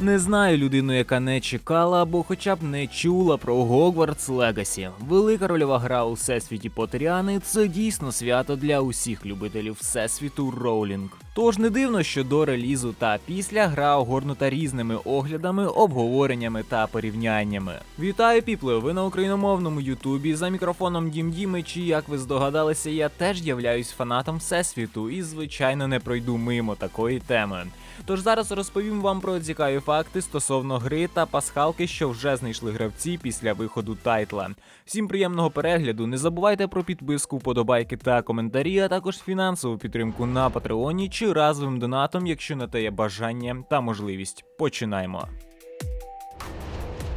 Не знаю людину, яка не чекала або хоча б не чула про Hogwarts Legacy. Велика рольова гра у всесвіті Потеріани це дійсно свято для усіх любителів всесвіту Роулінг. Тож не дивно, що до релізу та після гра огорнута різними оглядами, обговореннями та порівняннями. Вітаю, піпле! Ви на україномовному Ютубі за мікрофоном Дім Дімич, і як ви здогадалися, я теж являюсь фанатом всесвіту і, звичайно, не пройду мимо такої теми. Тож зараз розповім вам про цікаві факти стосовно гри та пасхалки, що вже знайшли гравці після виходу тайтла. Всім приємного перегляду. Не забувайте про підписку, вподобайки та коментарі, а також фінансову підтримку на Патреоні чи разовим донатом, якщо на те є бажання та можливість. Починаємо.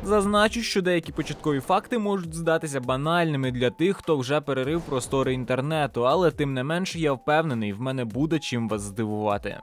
Зазначу, що деякі початкові факти можуть здатися банальними для тих, хто вже перерив простори інтернету, але тим не менш я впевнений, в мене буде чим вас здивувати.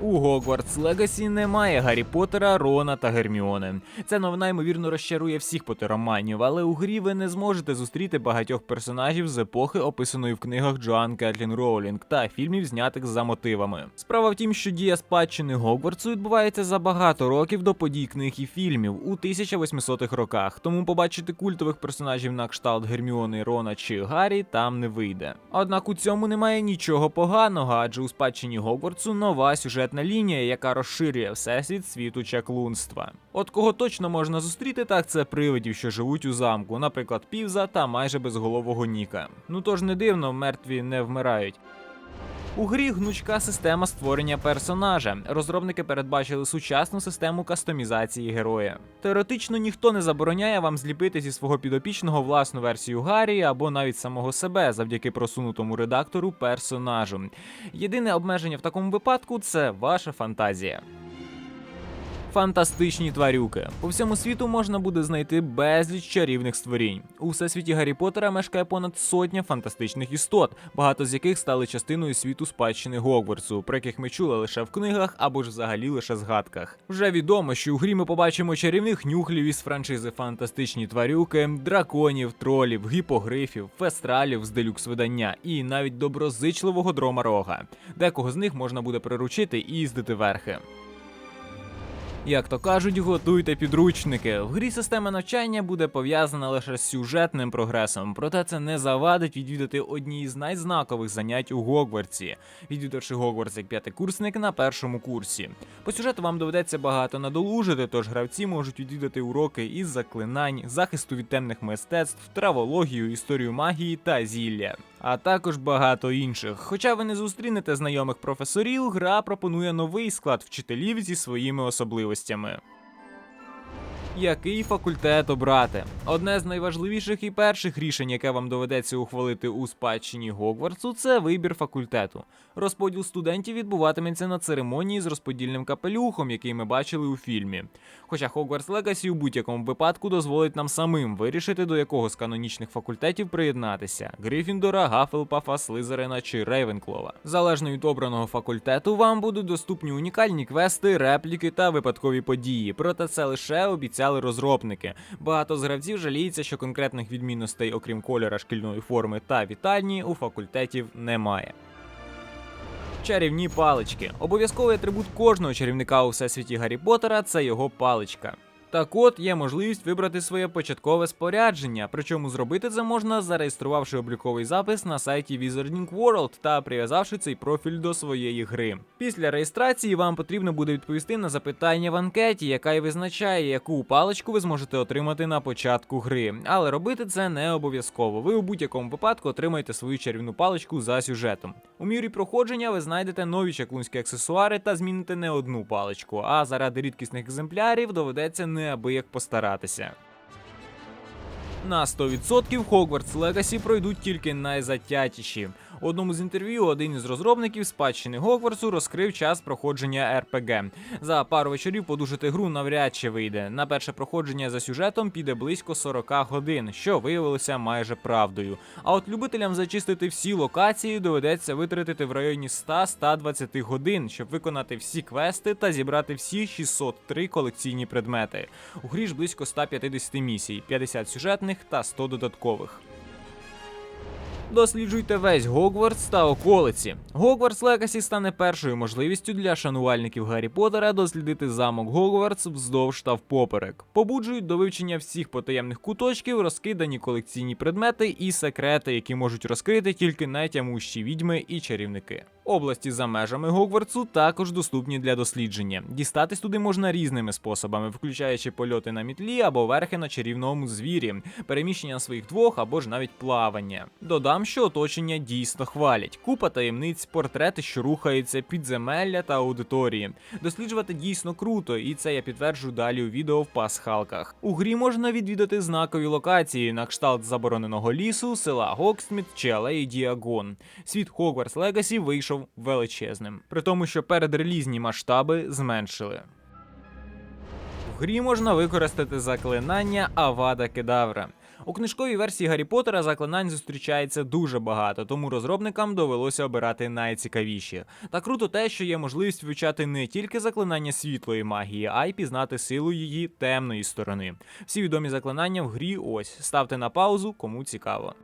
У Hogwarts Legacy немає Гаррі Поттера, Рона та Герміони. Ця новина ймовірно розчарує всіх потероманів, але у грі ви не зможете зустріти багатьох персонажів з епохи, описаної в книгах Джоан Кетлін Роулінг та фільмів, знятих за мотивами. Справа в тім, що дія спадщини Гогвартсу відбувається за багато років до подій книг і фільмів у 1800-х роках, тому побачити культових персонажів на кшталт Герміони, Рона чи Гаррі там не вийде. Однак у цьому немає нічого поганого, адже у спадщині Гогвартсу нова сюжетна лінія, яка розширює всесвіт світу чаклунства. От кого точно можна зустріти, так це привидів, що живуть у замку, наприклад, Півза та майже безголового Ніка. Ну тож не дивно, мертві не вмирають. У грі гнучка система створення персонажа. Розробники передбачили сучасну систему кастомізації героя. Теоретично ніхто не забороняє вам зліпити зі свого підопічного власну версію Гаррі або навіть самого себе завдяки просунутому редактору персонажу. Єдине обмеження в такому випадку це ваша фантазія. Фантастичні тварюки. По всьому світу можна буде знайти безліч чарівних створінь. У всесвіті Гаррі Поттера мешкає понад сотня фантастичних істот, багато з яких стали частиною світу спадщини Гогвартсу, про яких ми чули лише в книгах або ж взагалі лише згадках. Вже відомо, що у грі ми побачимо чарівних нюхлів із франшизи Фантастичні тварюки, драконів, тролів, гіпогрифів, фестралів з делюкс видання і навіть доброзичливого дрома рога. Декого з них можна буде приручити і їздити верхи. Як то кажуть, готуйте підручники. В грі система навчання буде пов'язана лише з сюжетним прогресом, проте це не завадить відвідати одні із найзнакових занять у Гогвартсі, відвідавши Гогвартс як п'ятикурсник на першому курсі. По сюжету вам доведеться багато надолужити, тож гравці можуть відвідати уроки із заклинань, захисту від темних мистецтв, травологію, історію магії та зілля. А також багато інших. Хоча ви не зустрінете знайомих професорів, гра пропонує новий склад вчителів зі своїми особливостями. Який факультет обрати? Одне з найважливіших і перших рішень, яке вам доведеться ухвалити у спадщині Гогвартсу, це вибір факультету. Розподіл студентів відбуватиметься на церемонії з розподільним капелюхом, який ми бачили у фільмі. Хоча Hogwarts Legacy у будь-якому випадку дозволить нам самим вирішити, до якого з канонічних факультетів приєднатися: Грифіндора, Гафелпафа, Слизерина чи Рейвенклова. Залежно від обраного факультету, вам будуть доступні унікальні квести, репліки та випадкові події. Проте це лише обіцяли розробники. Багато з гравців жаліється, що конкретних відмінностей, окрім кольора шкільної форми та вітальні, у факультетів немає. Чарівні палички. Обов'язковий атрибут кожного чарівника у всесвіті Гаррі Поттера – це його паличка. Так от є можливість вибрати своє початкове спорядження, причому зробити це можна, зареєструвавши обліковий запис на сайті Wizarding World та прив'язавши цей профіль до своєї гри. Після реєстрації вам потрібно буде відповісти на запитання в анкеті, яка й визначає, яку паличку ви зможете отримати на початку гри. Але робити це не обов'язково. Ви у будь-якому випадку отримаєте свою чарівну паличку за сюжетом. У мірі проходження ви знайдете нові чаклунські аксесуари та зміните не одну паличку, а заради рідкісних екземплярів доведеться неабияк постаратися. На 100% Hogwarts Legacy пройдуть тільки найзатятіші. У одному з інтерв'ю один із розробників спадщини Гогвартсу розкрив час проходження РПГ. За пару вечорів подужити гру навряд чи вийде. На перше проходження за сюжетом піде близько 40 годин, що виявилося майже правдою. А от любителям зачистити всі локації доведеться витратити в районі 100-120 годин, щоб виконати всі квести та зібрати всі 603 колекційні предмети. У грі ж близько 150 місій, 50 сюжетних та 100 додаткових. Досліджуйте весь Гогвартс та околиці. Гогвартс Легасі стане першою можливістю для шанувальників Гаррі Поттера дослідити замок Гогвартс вздовж та впоперек. Побуджують до вивчення всіх потаємних куточків, розкидані колекційні предмети і секрети, які можуть розкрити тільки найтямущі відьми і чарівники. Області за межами Гогвартсу також доступні для дослідження. Дістатись туди можна різними способами, включаючи польоти на мітлі або верхи на чарівному звірі, переміщення своїх двох або ж навіть плавання. Додам, що оточення дійсно хвалять. Купа таємниць, портрети, що рухаються, підземелля та аудиторії. Досліджувати дійсно круто, і це я підтверджу далі у відео в пасхалках. У грі можна відвідати знакові локації на кшталт забороненого лісу, села Гоксміт чи алеї Діагон. Світ Хогвартс Легасі вийшов величезним, при тому, що передрелізні масштаби зменшили. В грі можна використати заклинання Авада Кедавра. У книжковій версії Гаррі Поттера заклинань зустрічається дуже багато, тому розробникам довелося обирати найцікавіші. Та круто те, що є можливість вивчати не тільки заклинання світлої магії, а й пізнати силу її темної сторони. Всі відомі заклинання в грі ось ставте на паузу, кому цікаво.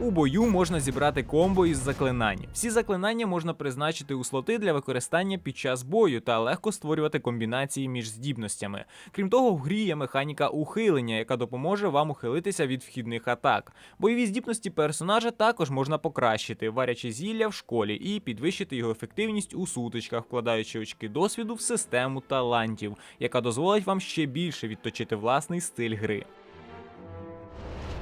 У бою можна зібрати комбо із заклинань. Всі заклинання можна призначити у слоти для використання під час бою та легко створювати комбінації між здібностями. Крім того, в грі є механіка ухилення, яка допоможе вам ухилитися від вхідних атак. Бойові здібності персонажа також можна покращити, варячи зілля в школі і підвищити його ефективність у сутичках, вкладаючи очки досвіду в систему талантів, яка дозволить вам ще більше відточити власний стиль гри.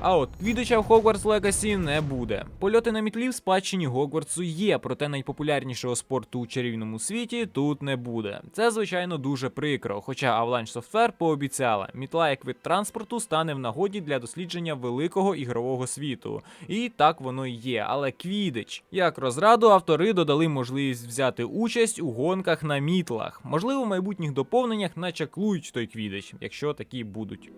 А от квідича в Хогвартс Легасі не буде. Польоти на мітлі в спадщині Гогвартсу є, проте найпопулярнішого спорту у чарівному світі тут не буде. Це звичайно дуже прикро. Хоча Avalanche Software пообіцяла, мітла як вид транспорту стане в нагоді для дослідження великого ігрового світу. І так воно і є. Але квідич, як розраду, автори додали можливість взяти участь у гонках на мітлах. Можливо, в майбутніх доповненнях начаклують той квідич, якщо такі будуть.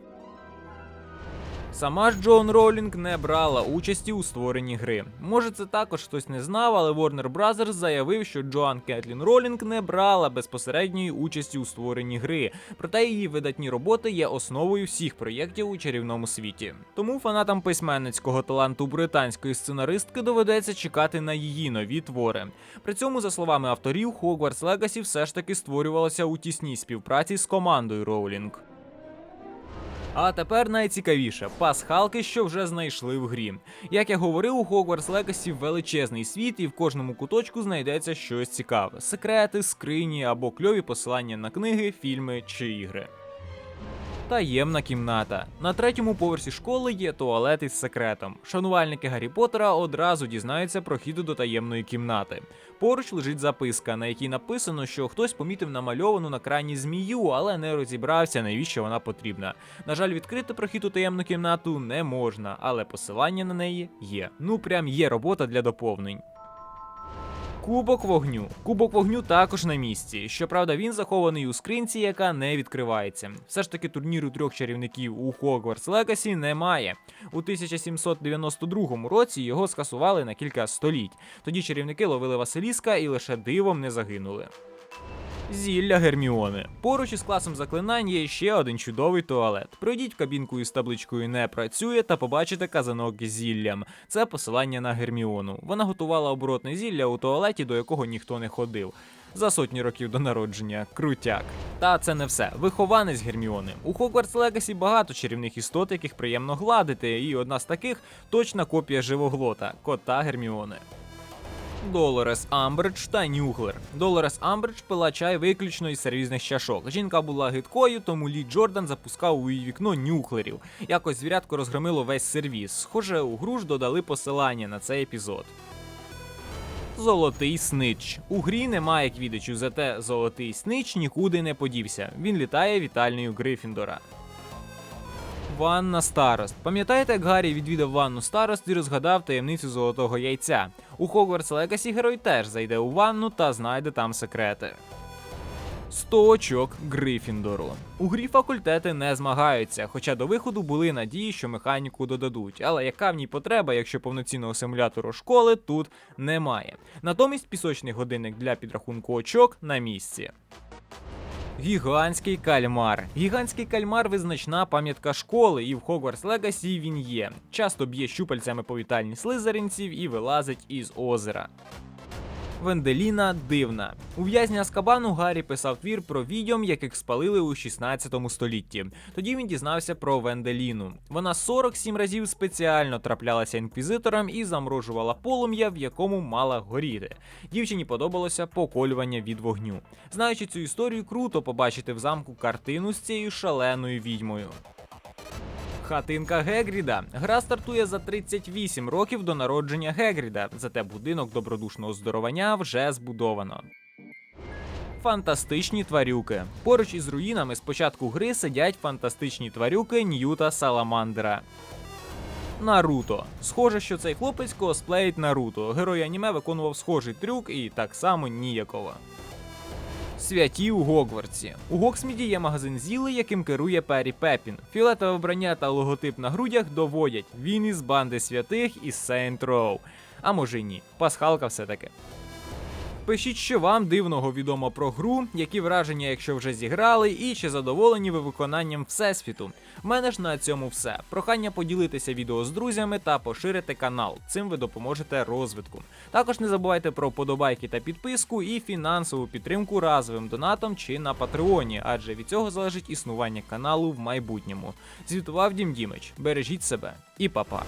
Сама ж Джон Ролінг не брала участі у створенні гри. Може, це також хтось не знав, але Warner Bros. заявив, що Джоан Кетлін Ролінг не брала безпосередньої участі у створенні гри, проте її видатні роботи є основою всіх проєктів у чарівному світі. Тому фанатам письменницького таланту британської сценаристки доведеться чекати на її нові твори. При цьому, за словами авторів, Hogwarts Legacy все ж таки створювалося у тісній співпраці з командою Роулінг. А тепер найцікавіше пасхалки, що вже знайшли в грі. Як я говорив, у Hogwarts Legacy величезний світ, і в кожному куточку знайдеться щось цікаве: секрети, скрині або кльові посилання на книги, фільми чи ігри. Таємна кімната. На третьому поверсі школи є туалет із секретом. Шанувальники Гаррі Поттера одразу дізнаються про хід до таємної кімнати. Поруч лежить записка, на якій написано, що хтось помітив намальовану на крані змію, але не розібрався, навіщо вона потрібна. На жаль, відкрити прохід у таємну кімнату не можна, але посилання на неї є. Ну прям є робота для доповнень. Кубок вогню. Кубок вогню також на місці. Щоправда, він захований у скринці, яка не відкривається. Все ж таки турніру трьох чарівників у Hogwarts Legacy немає. У 1792 році його скасували на кілька століть. Тоді чарівники ловили Василіска і лише дивом не загинули. Зілля Герміони. Поруч із класом заклинань є ще один чудовий туалет. Пройдіть в кабінку із табличкою не працює та побачите казанок з зіллям. Це посилання на Герміону. Вона готувала оборотне зілля у туалеті, до якого ніхто не ходив. За сотні років до народження. Крутяк. Та це не все. Вихованець Герміони. У Hogwarts Legacy багато чарівних істот, яких приємно гладити, і одна з таких точна копія живоглота кота Герміони. Долорес Амбридж та Нюхлер. Долорес Амбридж пила чай виключно із сервізних чашок. Жінка була гидкою, тому Лі Джордан запускав у її вікно нюхлерів. Якось звірятко розгромило весь сервіз. Схоже, у гру додали посилання на цей епізод. Золотий снич. У грі немає квідичу, зате золотий снич нікуди не подівся. Він літає вітальною Грифіндора. Ванна Старост. Пам'ятаєте, як Гаррі відвідав ванну Старост і розгадав таємницю золотого яйця? У Hogwarts Legacy герой теж зайде у ванну та знайде там секрети. 100 очок Грифіндору. У грі факультети не змагаються, хоча до виходу були надії, що механіку додадуть. Але яка в ній потреба, якщо повноцінного симулятору школи тут немає? Натомість пісочний годинник для підрахунку очок на місці. Гігантський кальмар. Гігантський кальмар визначна пам'ятка школи, і в Хогвартс Легасі він є. Часто б'є щупальцями повітальні слизеринців і вилазить із озера. Венделіна дивна. У в'язні Аскабану Гаррі писав твір про відьом, яких спалили у 16 столітті. Тоді він дізнався про Венделіну. Вона 47 разів спеціально траплялася інквізиторам і замрожувала полум'я, в якому мала горіти. Дівчині подобалося поколювання від вогню. Знаючи цю історію, круто побачити в замку картину з цією шаленою відьмою. Хатинка Гегріда. Гра стартує за 38 років до народження Гегріда, зате будинок добродушного здоровання вже збудовано. Фантастичні тварюки. Поруч із руїнами з початку гри сидять фантастичні тварюки Ньюта Саламандера. Наруто. Схоже, що цей хлопець косплеїть Наруто. Герой аніме виконував схожий трюк і так само ніяково. Святі у Гогвартсі. У Гоксміді є магазин Зіли, яким керує Пері Пепін. Фіолетове вбрання та логотип на грудях доводять. Він із банди святих із Сейнт Роу. А може й ні. Пасхалка все-таки. Пишіть, що вам дивного відомо про гру, які враження, якщо вже зіграли, і чи задоволені ви виконанням всесвіту. В мене ж на цьому все. Прохання поділитися відео з друзями та поширити канал. Цим ви допоможете розвитку. Також не забувайте про подобайки та підписку і фінансову підтримку разовим донатом чи на Патреоні, адже від цього залежить існування каналу в майбутньому. Звітував Дім Дімич. Бережіть себе і па-па.